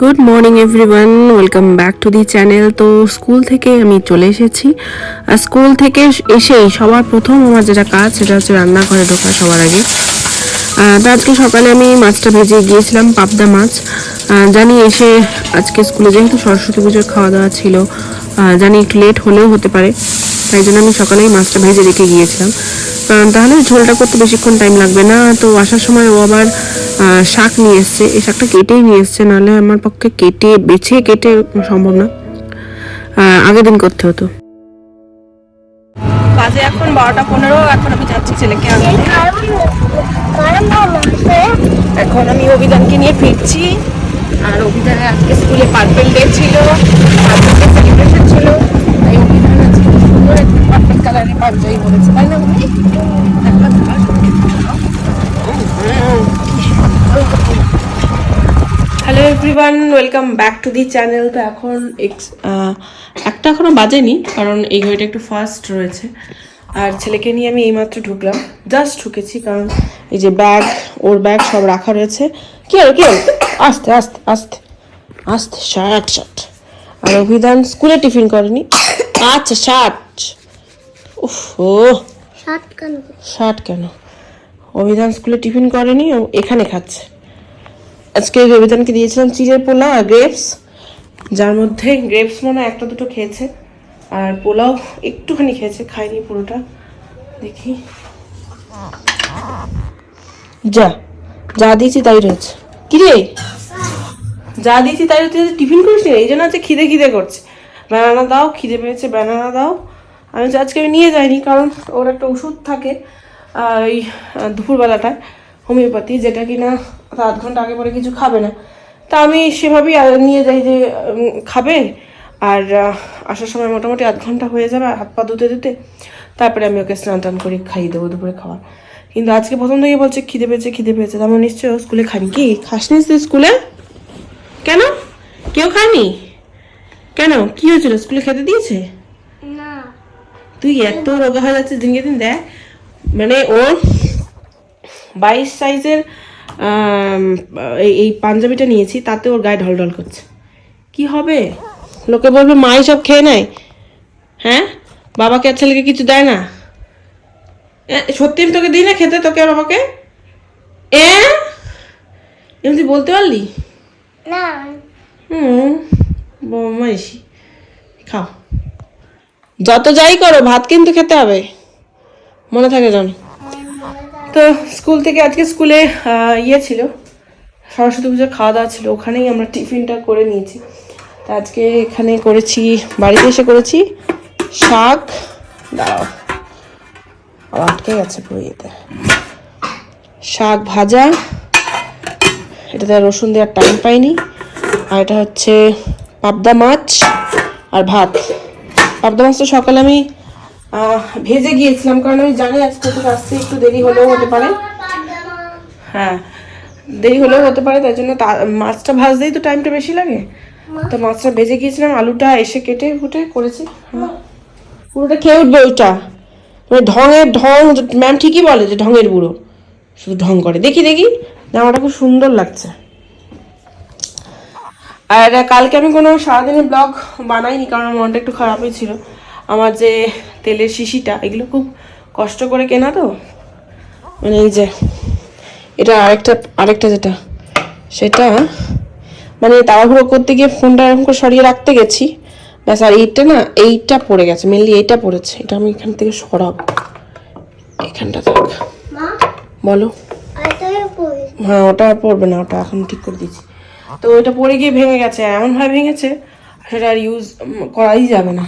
Good morning everyone welcome back to the channel তো school থেকে আমি চলে এসেছি। আর স্কুল থেকে এসেই সবার প্রথম আমার যেটা কাজ, সেটা হচ্ছে রান্না করে ঢোকা সবার আগে। তো আজকে সকালে আমি মাছটা ভেজে গিয়েছিলাম, পাবদা মাছ। জানি এসে আজকে স্কুলে যেহেতু সরস্বতী পুজোর খাওয়া দাওয়া ছিল জানি একটু লেট হলেও হতে পারে। তাই জন্য আমি সকালেই মাছটা ভেজে রেখে গিয়েছিলাম। কারণ তাহলে ঝোলটা করতে বেশিক্ষণ টাইম লাগবে না। তো আসার সময় ও আবার শাক নিয়ে এসছে। এই শাকটা কেটেই নিয়ে এসছে, নাহলে আমার পক্ষে কেটে, বেছে কেটে সম্ভব না। আগের দিন করতে হতো। বাজে এখন বারোটা পনেরো, এখন আমি যাচ্ছি ছেলেকে আনতে। এখন আমি অভিধানকে নিয়ে ফিরছি। আর অভিধানের আজকে স্কুলে পার্পেল ডে ছিল পার্পেল সেলিব্রেশন ছিল। তাই অভিধান আজকে সুন্দর একটা পার্পেল কালারের পাঞ্জাবি পরেছে, তাই না Abhi? Everyone welcome back to the channel তো এখন একটা এখনও বাজেনি কারণ এই ঘড়িটা একটু ফাস্ট রয়েছে। আর ছেলেকে নিয়ে আমি এইমাত্র ঢুকলাম। জাস্ট ঢুকেছি কারণ এই যে ব্যাগ ওর ব্যাগ সব রাখা রয়েছে। কি হলো কি হলো? আস্তে আস্তে আস্তে আস্তে শার্ট শার্ট আর অভিধান স্কুলে টিফিন করেনি। আচ্ছা শার্ট উফ ও। সাত কেন? শার্ট কেন? অভিধান স্কুলে টিফিন করেনি ও এখানে খাচ্ছে। আজকে অভিধানকে দিয়েছিলাম চিড়ের পোলাও আর গ্রেপস, যার মধ্যে গ্রেপস মনে একটা দুটো খেয়েছে, আর পোলাও একটুখানি খেয়েছে খায়নি পুরোটা। দেখি। যা যা দিয়েছি তাই রয়েছে। কিরে যা দিয়েছি তাই রয়েছে টিফিন করিস নি? এই জন্য হচ্ছে খিদে খিদে করছে। ব্যানানা দাও, খিদে পেয়েছে, ব্যানানা দাও। আমি আজকে আমি নিয়ে যাইনি, কারণ ওর একটা ওষুধ থাকে ওই দুপুরবেলাটায়। হোমিওপ্যাথি যেটা কি কিনা আধ ঘণ্টা আগে পরে কিছু খাবে না। তা আমি সেভাবেই নিয়ে যাই যে খাবে আর আসার সময় মোটামুটি আধ ঘণ্টা হয়ে যাবে হাত পা ধুতে ধুতে তারপরে আমি ওকে স্নান টান করে খাইয়ে দেবো দুপুরে খাওয়া। কিন্তু আজকে প্রথম থেকে বলছে খিদে পেয়েছে খিদে পেয়েছে। তার মানে নিশ্চয়ই স্কুলে খানি কি? খাসনি তুই স্কুলে? কেন? কেউ খায়নি? কেন? কি হয়েছিল? স্কুলে খেতে দিয়েছে? না। তুই এত রোগা হয়ে যাচ্ছে দিনকে দিন দেখ। মানে ওর বাইশ সাইজের এই এই পাঞ্জাবিটা নিয়েছি তাতে ওর গায়ে ঢল ঢল করছে। কি হবে? লোকে বলবে মাই সব খেয়ে নেয়। হ্যাঁ? বাবাকে আর ছেলেকে কিছু দেয় না? সত্যি আমি তোকে দিই না খেতে? তোকে আর বাবাকে? এ? এমনি বলতে পারলি? না। হুম বমাইশি খাও। যত যাই করো ভাত কিন্তু খেতে হবে। মনে থাকে জানো তো স্কুল থেকে আজকে স্কুলে ইয়ে ছিল। সরস্বতী পুজোর খাওয়া দাওয়া ছিল। ওখানেই আমরা টিফিনটা করে নিয়েছি। তা আজকে এখানে করেছি, বাড়িতে এসে করেছি শাক। দাঁড়াও। আটকে গেছে পুরো ইয়েতে। শাক ভাজা। এটাতে রসুন দেওয়ার টাইম পাইনি। আর এটা হচ্ছে পাবদা মাছ আর ভাত। পাবদা মাছ তো সকালে আমি ভেজে গিয়েছিলাম, কারণ আমি জানি আজকে থেকে আসতে একটু দেরি হলেও হতে পারে। হ্যাঁ দেরি হলেও হতে পারে তাই জন্য তা- মাছটা ভাজতেই তো টাইমটা বেশি লাগে। তো মাছটা ভেজে গিয়েছিলাম, আলুটা এসে কেটে ফুটে করেছি। পুরোটা খেয়ে উঠবে ওইটা। মানে ঢঙের ঢং ম্যাম ঠিকই বলে যে ঢঙের বুড়ো শুধু ঢং করে। দেখি দেখি। জামাটা খুব সুন্দর লাগছে। আর কালকে আমি কোনো সারাদিনের ব্লগ বানাইনি, কারণ মনটা একটু খারাপই ছিল। আমার যে তেলের শিশিটা এগুলো খুব কষ্ট করে কেনা তো। মানে এই যে এটা আরেকটা আরেকটা যেটা সেটা মানে তাড়াহুড়ো করতে গিয়ে ফোনটা এরকম করে সরিয়ে রাখতে গেছি। ব্যাস আর এইটা না এইটা পড়ে গেছে মেনলি এইটা পড়েছে। এটা আমি এখান থেকে সরাবো। এখানটা থাক বলো। হ্যাঁ ওটা পড়বে না ওটা এখন ঠিক করে দিচ্ছি তো ওইটা পড়ে গিয়ে ভেঙে গেছে এমনভাবে ভেঙেছে সেটা আর ইউজ করাই যাবে না।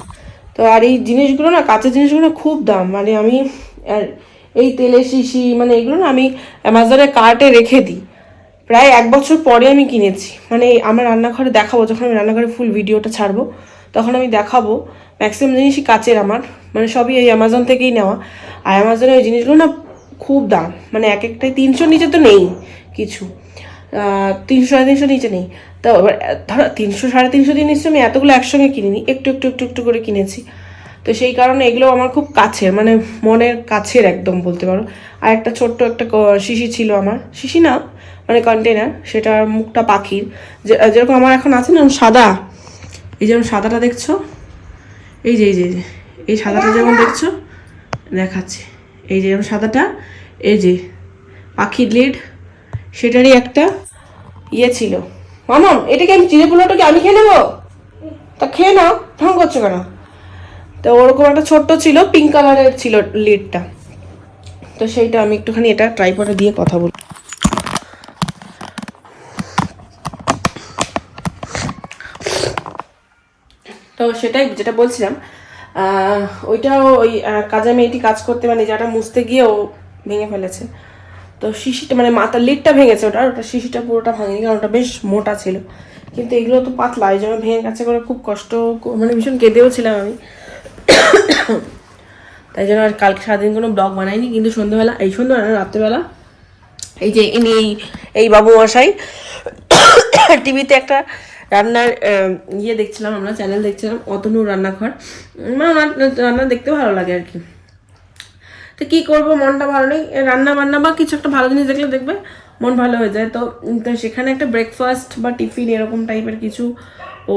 তো আর এই জিনিসগুলো না, কাঁচের জিনিসগুলো খুব দাম। মানে আমি এই তেলের শিশি মানে এগুলো না আমি অ্যামাজনে কার্টে রেখে দিই। প্রায় এক বছর পরে আমি কিনেছি। মানে আমার রান্নাঘরে দেখাবো, যখন আমি রান্নাঘরে ফুল ভিডিওটা ছাড়বো, তখন আমি দেখাবো। ম্যাক্সিমাম জিনিসই কাচের আমার। মানে সবই এই অ্যামাজন থেকেই নেওয়া। আর অ্যামাজনে ওই জিনিসগুলো না খুব দাম। মানে এক একটাই তিনশোর নিচে তো নেই কিছু। তিনশো সাড়ে তিনশো নিচে নেই। তো এবার ধরো তিনশো সাড়ে তিনশো দিয়ে নিশ্চয়ই আমি এতগুলো একসঙ্গে কিনিনি একটু একটু একটু একটু করে কিনেছি। তো সেই কারণে এগুলো আমার খুব কাছের মানে মনের কাছের একদম বলতে পারো। আর একটা ছোট্ট একটা শিশি ছিল আমার। শিশি না মানে কন্টেনার সেটার মুখটা পাখির। যে- যেরকম আমার এখন আছে না সাদা। এই যেমন সাদাটা দেখছ? এই যে এই যে এই যে, এই সাদাটা যেমন দেখছ দেখাচ্ছি। এই যে যেমন সাদাটা এই যে পাখির লিড সেটারই একটা ইয়ে ছিল। মামাম এটাকে আমি চিড়ে পোলাওটাকে আমি খেয়ে নেব? তা খেয়ে নাও, ঢং করছ কেন? তো ওরকম একটা ছোট্ট ছিল পিঙ্ক কালারের ছিল লিডটা তো সেইটা আমি একটুখানি এটা ট্রাইপডে দিয়ে কথা বলি তো সেটাই যেটা বলছিলাম ওইটাও ওই কাজের মেয়েটি কাজ করতে মানে যাটা মুছতে গিয়ে ও ভেঙে ফেলেছে। তো শিশিটা মানে মাথার লিডটা ভেঙেছে ওটা ওটা শিশিটা পুরোটা ভাঙেনি, কারণ ওটা বেশ মোটা ছিল। কিন্তু এগুলো তো পাতলা, এই জন্য ভেঙে গেছে করে খুব কষ্ট মানে ভীষণ কেঁদেও ছিলাম আমি। তাই জন্য আর কালকে সারাদিন কোনো ব্লগ বানাইনি, কিন্তু সন্ধ্যেবেলা, এই সন্ধ্যেবেলা রাত্রেবেলা, এই যে ইনি, এই এই বাবু মশাই টিভিতে একটা রান্নার ইয়ে দেখছিলাম আমরা চ্যানেল দেখছিলাম, অতনু রান্নাঘর। মানে রান্না দেখতে ভালো লাগে আর কি। তো কি করব, মনটা ভালো নেই। রান্না বান্না বা কিছু একটা ভালো জিনিস দেখলে দেখবে মন ভালো হয়ে যায়। তো তো সেখানে একটা ব্রেকফাস্ট বা টিফিন এরকম টাইপের কিছু ও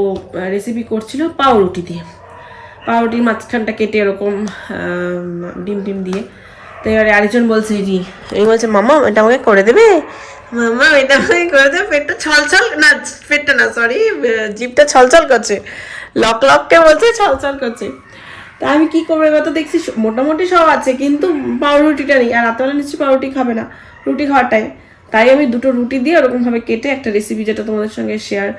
রেসিপি করছিল পাউরুটি দিয়ে। পাউরুটির মাঝখানটা কেটে এরকম ডিম টিম দিয়ে। তো এবারে আরেকজন বলছে, জি। এই বলছে, মামা, এটা আমাকে করে দেবে? মামা, এটা আমাকে করে দেবে, পেটটা ছলছল, না, পেটটা না সরি জিভটা ছলছল করছে। লক, লককে বলছে, ছলছল করছে। তা আমি কি করব? এবার তো দেখছি মোটামুটি সব আছে, কিন্তু পাউরুটিটা নেই। আর রাতবেলা নিশ্চয়ই পাউরুটি খাবে না, রুটি খাওয়ার টাইম তাই আমি দুটো রুটি দিয়ে ওরকমভাবে কেটে একটা রেসিপি যেটা তোমাদের সঙ্গে শেয়ার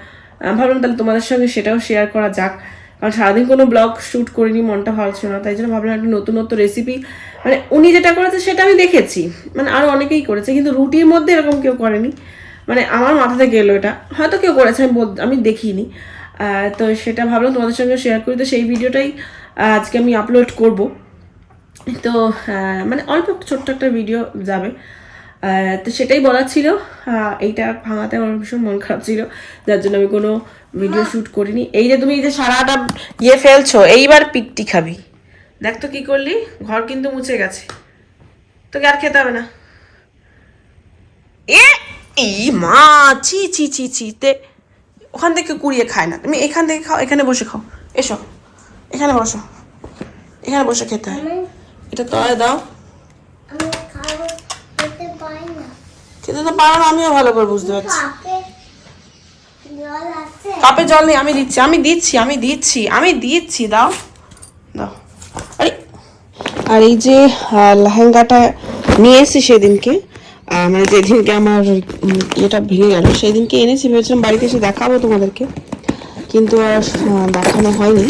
ভাবলাম তাহলে তোমাদের সঙ্গে সেটাও শেয়ার করা যাক। কারণ সারাদিন কোনো ব্লগ শ্যুট করিনি, মনটা ভালো ছিল না, তাই জন্য ভাবলাম একটা নতুন নতুন রেসিপি মানে উনি যেটা করেছে সেটা আমি দেখেছি মানে আরও অনেকেই করেছে, কিন্তু রুটির মধ্যে এরকম কেউ করেনি। মানে আমার মাথা থেকে এলো এটা। হয়তো কেউ করেছে, আমি আমি দেখিনি। তো সেটা ভাবলাম তোমাদের সঙ্গে শেয়ার করি। তো সেই ভিডিওটাই আজকে আমি আপলোড করব। তো মানে অল্প ছোট্ট একটা ভিডিও যাবে। তো সেটাই বলার ছিল। এইটা ভাঙাতে আমার ভীষণ মন খারাপ ছিল। যার জন্য আমি কোনো ভিডিও শ্যুট করিনি। এই যে তুমি এই যে সারাটা ইয়ে ফেলছো, এইবার পিকটি খাবি। দেখ তো কি করলি, ঘর কিন্তু মুছে গেছে। তোকে আর খেতে হবে না। এ মা চি চি চি চি তে ওখান থেকে কুড়িয়ে খায় না। তুমি এখান থেকে খাও এখানে বসে খাও। এসো। এখানে বসো। এখানে বসে খেতে হয়। এটা তলায় দাও। খেতে তো পারো না আমিও ভালো করে বুঝতে পারছি। কাপে জল নেই আমি দিচ্ছি আমি দিচ্ছি আমি দিচ্ছি আমি দিচ্ছি দাও। দাও। আরে আর এই যে লেহেঙ্গাটা নিয়ে এসেছি সেদিনকে। মানে যেদিনকে আমার ইয়েটা ভেঙে গেল সেদিনকে এনেছি, ভেবেছিলাম বাড়িতে এসে দেখাবো তোমাদেরকে। কিন্তু আর দেখানো হয়নি।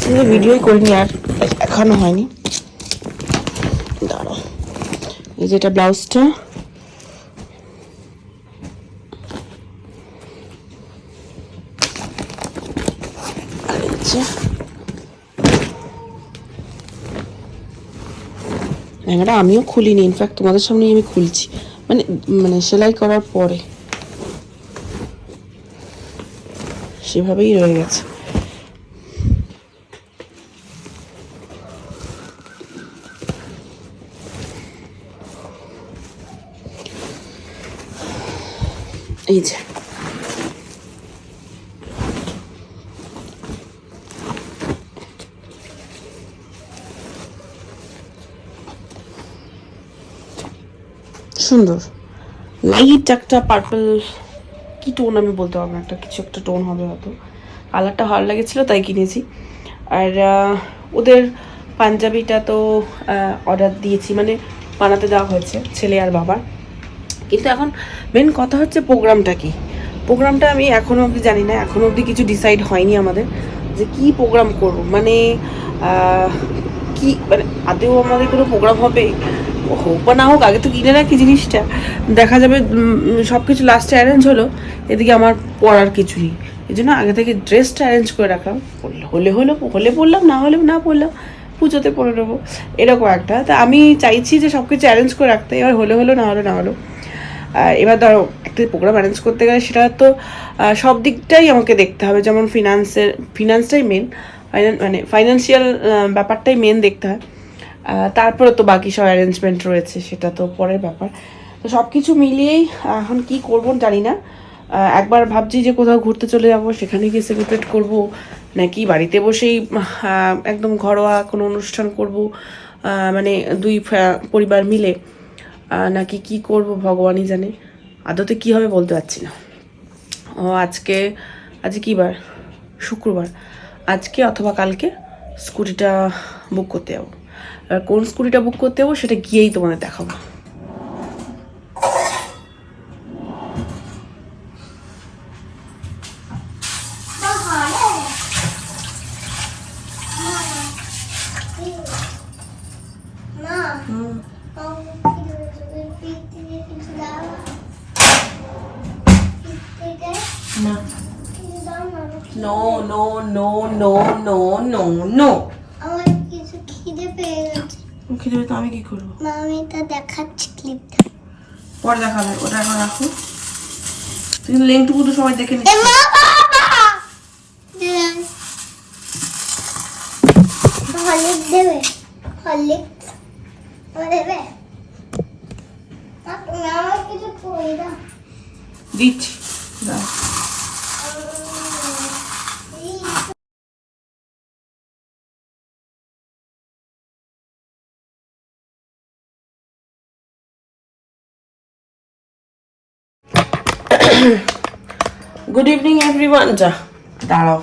সেদিন ভিডিওই করিনি, আর দেখানো হয়নি। দাঁড়াও। এই যেটা ব্লাউজটা। আমিও খুলিনি। ইনফ্যাক্ট তোমাদের সামনেই আমি খুলছি। মানে মানে সেলাই করার পরে সেভাবেই রয়ে গেছে। এই যে। সুন্দর। লাইট একটা পার্পল কি টোন আমি বলতে পারব একটা কিছু একটা টোন হবে হয়তো। কালারটা ভালো লেগেছিলো, তাই কিনেছি। আর ওদের পাঞ্জাবিটা তো অর্ডার দিয়েছি মানে বানাতে দেওয়া হয়েছে, ছেলে আর বাবার কিন্তু এখন মেন কথা হচ্ছে প্রোগ্রামটা কি? প্রোগ্রামটা আমি এখনও অবধি জানি না এখনও অবধি কিছু ডিসাইড হয়নি আমাদের যে কি প্রোগ্রাম করব। মানে কি মানে আদেও আমাদের কোনো প্রোগ্রাম হবে? হোক বা না হোক, আগে তো কিনে রাখি জিনিসটা। দেখা যাবে সব কিছু লাস্টে অ্যারেঞ্জ হলো, এদিকে আমার পড়ার কিছু নেই এই জন্য আগে থেকে ড্রেসটা অ্যারেঞ্জ করে রাখলাম হলে, হলো হলে পড়লাম না হলে না পড়লাম পুজোতে পরে নেব। এরকম একটা। তা আমি চাইছি যে সব কিছু অ্যারেঞ্জ করে রাখতে, এবার হলে হলো, না হলে না হলো। এবার ধরো, একটা প্রোগ্রাম অ্যারেঞ্জ করতে গেলে সেটা তো সব দিকটাই আমাকে দেখতে হবে। যেমন ফিনান্সের ফিনান্সটাই মেন মানে ফাইন্যান্সিয়াল ব্যাপারটাই মেন দেখতে হয়। তারপরে তো বাকি সব অ্যারেঞ্জমেন্ট রয়েছে, সেটা তো পরের ব্যাপার। তো সব কিছু মিলিয়েই এখন কি করব জানি না। একবার ভাবছি যে কোথাও ঘুরতে চলে যাব, সেখানে গিয়ে সেলিব্রেট করব, নাকি বাড়িতে বসেই একদম ঘরোয়া কোনো অনুষ্ঠান করব মানে দুই পরিবার মিলে নাকি কি করব ভগবানই জানে। আদতে কি হবে বলতে পারছি না। ও, আজকে আজকে কী বার? শুক্রবার। আজকে অথবা কালকে স্কুটিটা বুক করতে যাব। আর কোন স্কুটিটা বুক করতে যাব সেটা গিয়েই তোমাদের দেখাবো। মা পিঠ থেকে কিছু দাও পিঠ থেকে না কিছু দাও না no no no no no no no আমার কিছু খিদে পেয়ে গেছে খিদে তো আমি কি করব? আমি তা দেখাচ্ছি ক্লিপটা। পরে দেখাবে ওটা এখন রাখো। কিন্তু লিঙ্কটুকু তো সবাই দেখে নিচ্ছে। মা বাবা হলিক দেবে হলিক দেবে। মা আমার কিছু করে দাও দিচ্ছি দাও। গুড ইভিনিং এভরিওয়ান যা দাঁড়াও।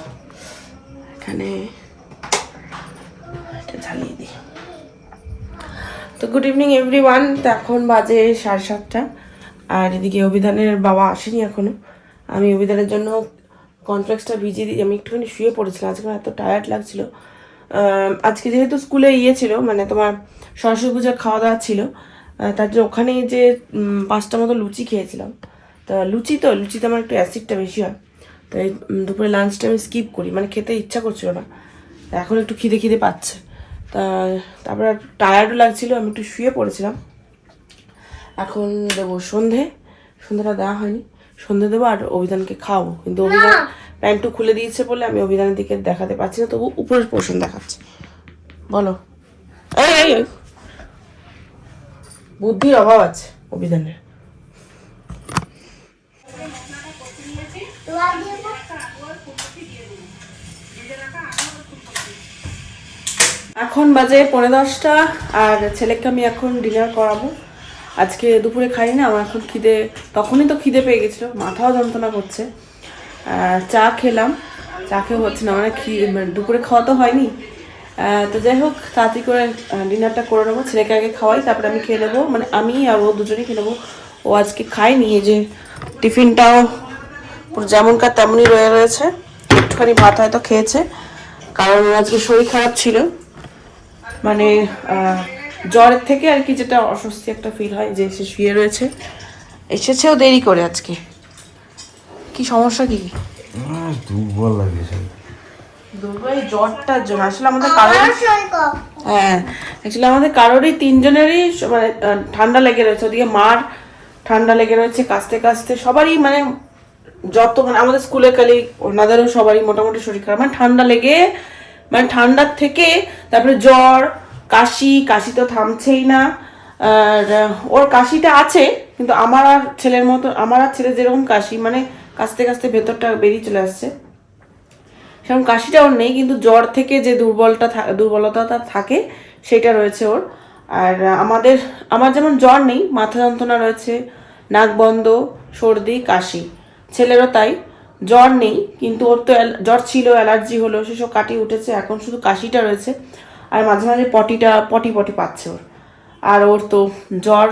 এখানে ঝালিয়ে দিই। তো গুড ইভিনিং এভরিওয়ান তো এখন বাজে সাড়ে সাতটা। আর এদিকে অভিধানের বাবা আসেনি এখনও। আমি অভিধানের জন্য কনফ্লেক্সটা ভিজিয়ে দিই। আমি একটুখানি শুয়ে পড়েছিলাম। আজকে এত টায়ার্ড লাগছিল। আজকে যেহেতু স্কুলে ইয়ে ছিল মানে তোমার সরস্বতী পূজার খাওয়া দাওয়া ছিল তার জন্য ওখানে যে পাঁচটা মতো লুচি খেয়েছিলাম। তা লুচি তো লুচিতে আমার একটু অ্যাসিডটা বেশি হয়। তাই উম, দুপুরে লাঞ্চটা আমি স্কিপ করি মানে খেতে ইচ্ছা করছিল না। তা এখন একটু খিদে খিদে পাচ্ছে। তা তারপর টায়ার্ডও লাগছিল আমি একটু শুয়ে পড়েছিলাম। এখন দেবো সন্ধে সন্ধ্যাটা দেওয়া হয়নি। সন্ধে দেবো আর অভিধানকে খাওয়াবো। কিন্তু অভিধান প্যান্টু খুলে দিয়েছে বলে আমি অভিধানের দিকে দেখাতে পারছি না তবু উপরের পোর্শন দেখাচ্ছে। বলো। এই এই এই। বুদ্ধির অভাব আছে অভিধানের। এখন বাজে পনেরো দশটা আর ছেলেকে আমি এখন ডিনার করাবো। আজকে দুপুরে খাই না আমার এখন খিদে, তখনই তো খিদে পেয়ে গেছিল, মাথাও যন্ত্রণা করছে। চা খেলাম, চা খেয়ে হচ্ছে না মানে খি- মানে দুপুরে খাওয়া তো হয়নি। তো যাই হোক, তাড়াতাড়ি করে ডিনারটা করে নেব, ছেলেকে আগে খাওয়াই, তারপরে আমি খেয়ে নেব মানে আমি আর ও দুজনেই খেয়ে নেব। ও আজকে খায়নি, এই যে টিফিনটাও যেমনকার তেমনই রয়ে রয়েছে। একটুখানি ভাত হয়তো খেয়েছে, কারণ আজকে শরীর খারাপ ছিল। মানে জ্বরের থেকে আর কি যেটা অস্বস্তি একটা ফিল হয় যে সে শুয়ে রয়েছে। এসেছেও দেরি করে আজকে। কি সমস্যা কি? দুর্বল লাগে দুর্বল জ্বরটার জন্য আসলে আমাদের কারোর। হ্যাঁ অ্যাকচুয়ালি আমাদের কারোরই তিনজনেরই মানে ঠান্ডা লেগে রয়েছে। ওদিকে মার ঠান্ডা লেগে রয়েছে কাস্তে কাস্তে। সবারই মানে যত মানে আমাদের স্কুলে কালি ওনাদেরও সবারই মোটামুটি শরীর খারাপ। মানে ঠান্ডা লেগে মানে ঠান্ডার থেকে তারপরে জ্বর, কাশি কাশি তো থামছেই না। আর ওর কাশিটা আছে, কিন্তু আমার আর ছেলের মতো, আমার আর ছেলে যেরকম কাশি মানে কাশতে কাশতে ভেতরটা বেরিয়ে চলে আসছে। সেরকম কাশিটা ওর নেই, কিন্তু জ্বর থেকে যে দুর্বলটা দুর্বলতাটা থাকে, সেটা রয়েছে ওর। আর আমাদের, আমার যেমন জ্বর নেই, মাথা যন্ত্রণা রয়েছে, নাক বন্ধ, সর্দি, কাশি। ছেলেরও তাই। জ্বর নেই, কিন্তু ওর তো জ্বর ছিল, অ্যালার্জি হলো, সেসব কাটিয়ে উঠেছে, এখন শুধু কাশিটা রয়েছে, আর মাঝে মাঝে পটিটা, পটি পটি পাচ্ছে ওর। আর ওর তো জ্বর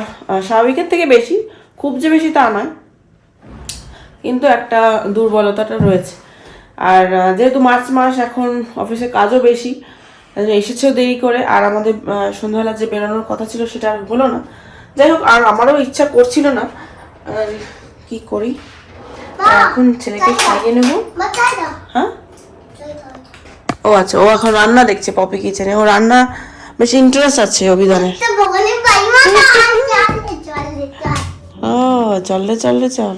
স্বাভাবিকের থেকে বেশি, খুব যে বেশি তা নয়, কিন্তু একটা দুর্বলতাটা রয়েছে। আর যেহেতু মার্চ মাস এখন অফিসে কাজও বেশি এসেছেও দেরি করে, আর আমাদের সন্ধ্যাবেলা যে বেরোনোর কথা ছিল সেটা আর হলো না। যাই হোক, আর আমারও ইচ্ছা করছিল না কি করি? এখন ছেলেকে খাইয়ে নেব। হ্যাঁ? ও আচ্ছা ও এখন রান্না দেখছে পপি কিচেনে। ও রান্না বেশ ইন্টারেস্ট আছে চল ও, চললে চললে চল।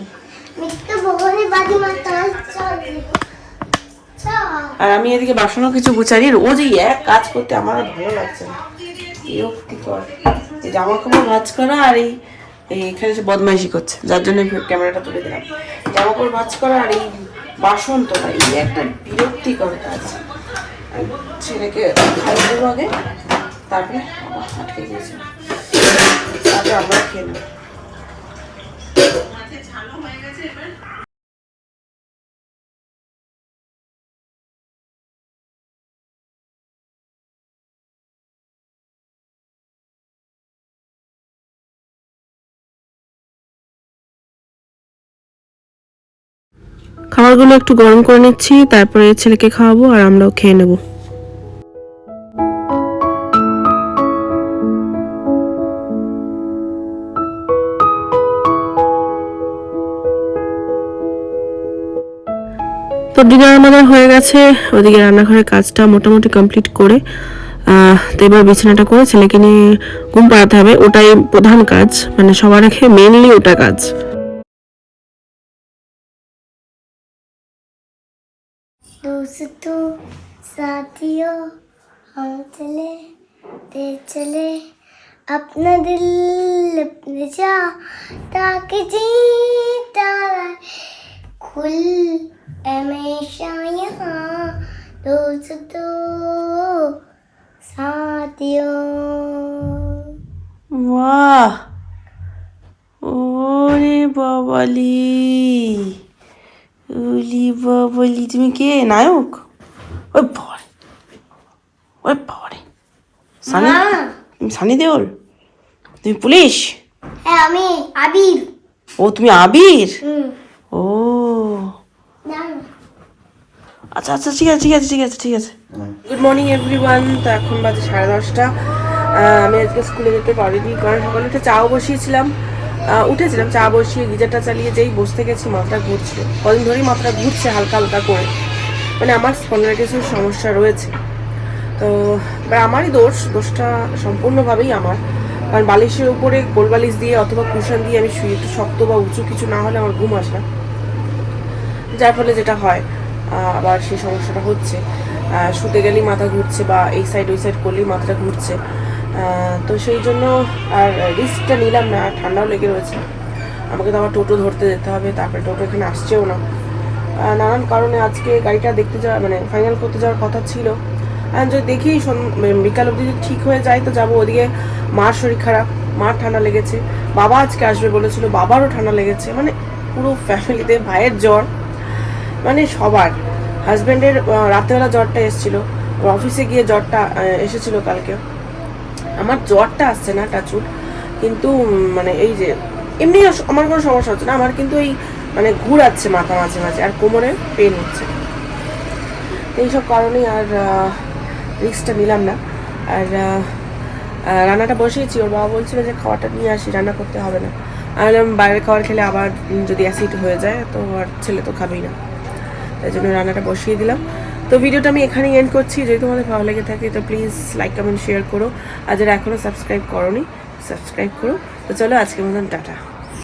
আর আমি এদিকে বাসনও কিছু গুছাই রোজ এই এক কাজ করতে আমার ভালো লাগছে না। জামা কাপড় ভাজ করা আর এই এখানে এসে বদমাইশি করছে। যার জন্য ক্যামেরাটা তুলে দিলাম। জামা কাপড় ভাজ করা আর এই বাসন তোলা এই একটা বিরক্তিকর কাজ। ছেলেকে খাই দেবো আগে, তারপরে আটকে গিয়েছে তারপরে আমরা খেয়ে খাবারগুলো একটু গরম করে নিচ্ছি, তারপরে ছেলেকে খাওয়াবো আর আমরাও খেয়ে নেব। তো ডিনার আমাদের হয়ে গেছে, ওদিকে রান্নাঘরের কাজটা মোটামুটি কমপ্লিট করে তো এবার বিছানাটা করে ছেলেকে নিয়ে ঘুম পাড়াতে হবে। ওটাই প্রধান কাজ মানে সবার আগে মেনলি ওটা কাজ। दोस्तों, साथियों, हम चले ते चले, अपना दिल अपने जा ताकि जीता खुल हमेशा यहाँ, दोस्तों, साथियों। वाह ओ ओरे बाबली ওলি বাবালি তুমি কে? নায়ক? ওই বাবারে ওই বাবারে সানি? তুমি সানি দেওল? তুমি পুলিশ? হ্যাঁ আমি আবির। ও তুমি আবির? হুম। ও। আচ্ছা আচ্ছা ঠিক আছে ঠিক আছে ঠিক আছে ঠিক আছে। গুড মর্নিং এভরিওয়ান তো এখন বাজে সাড়ে দশটা। আমি আজকে স্কুলে যেতে পারিনি কারণ সকালে উঠে চাও বসিয়েছিলাম। উঠেছিলাম, চা বসিয়ে গিজারটা চালিয়ে যেই বসতে গেছি মাথাটা ঘুরছিল কদিন ধরেই মাথাটা ঘুরছে হালকা হালকা করে। মানে আমার স্পন্ডাইটিসের সমস্যা রয়েছে। তো, এবার আমারই দোষ, দোষটা সম্পূর্ণভাবেই আমার। কারণ বালিশের উপরে গোল বালিশ দিয়ে অথবা কুশন দিয়ে আমি শুয়ে একটু শক্ত বা উঁচু কিছু না হলে আমার ঘুম আসে না। যার ফলে যেটা হয় আবার সেই সমস্যাটা হচ্ছে। শুতে গেলেই মাথা ঘুরছে বা এই সাইড ওই সাইড করলেই মাথাটা ঘুরছে। তো সেই জন্য আর রিস্কটা নিলাম না ঠান্ডাও লেগে রয়েছে। আমাকে তো আবার টোটো ধরতে যেতে হবে, তারপরে টোটো এখানে আসছেও না। নানান কারণে আজকে গাড়িটা দেখতে যাওয়া মানে ফাইনাল করতে যাওয়ার কথা ছিল। আর যদি দেখি বিকাল অবধি যদি ঠিক হয়ে যায়, তো যাব ওদিকে। মার শরীর খারাপ, মার ঠান্ডা লেগেছে। বাবা আজকে আসবে বলেছিল, বাবারও ঠান্ডা লেগেছে মানে পুরো ফ্যামিলিতে ভাইয়ের জ্বর। মানে সবার। হাজব্যান্ডের রাতেবেলা জ্বরটা এসেছিল। অফিসে গিয়ে জ্বরটা এসেছিল কালকে। আমার জ্বরটা আসছে না টাচুর কিন্তু মানে এই যে, এমনি আমার কোনো সমস্যা হচ্ছে না। আমার কিন্তু এই মানে ঘুরাচ্ছে মাথা মাঝে মাঝে, আর কোমরে পেন হচ্ছে। এইসব কারণেই আর রিস্কটা নিলাম না। আর রান্নাটা বসিয়েছি। ওর বাবা বলছিল যে খাওয়াটা নিয়ে আসি, রান্না করতে হবে না। আমি বললাম, বাইরের খাবার খেলে আবার যদি অ্যাসিড হয়ে যায়, তো আর ছেলে তো খাবেই না। তাই জন্য রান্নাটা বসিয়ে দিলাম। তো ভিডিওটা আমি এখানেই এন্ড করছি। যদি তোমাদের ভালো লেগে থাকে, তো প্লিজ লাইক কমেন্ট শেয়ার করো। আর যারা এখনও সাবস্ক্রাইব করো সাবস্ক্রাইব করো। তো চলো আজকের মতন, টাটা।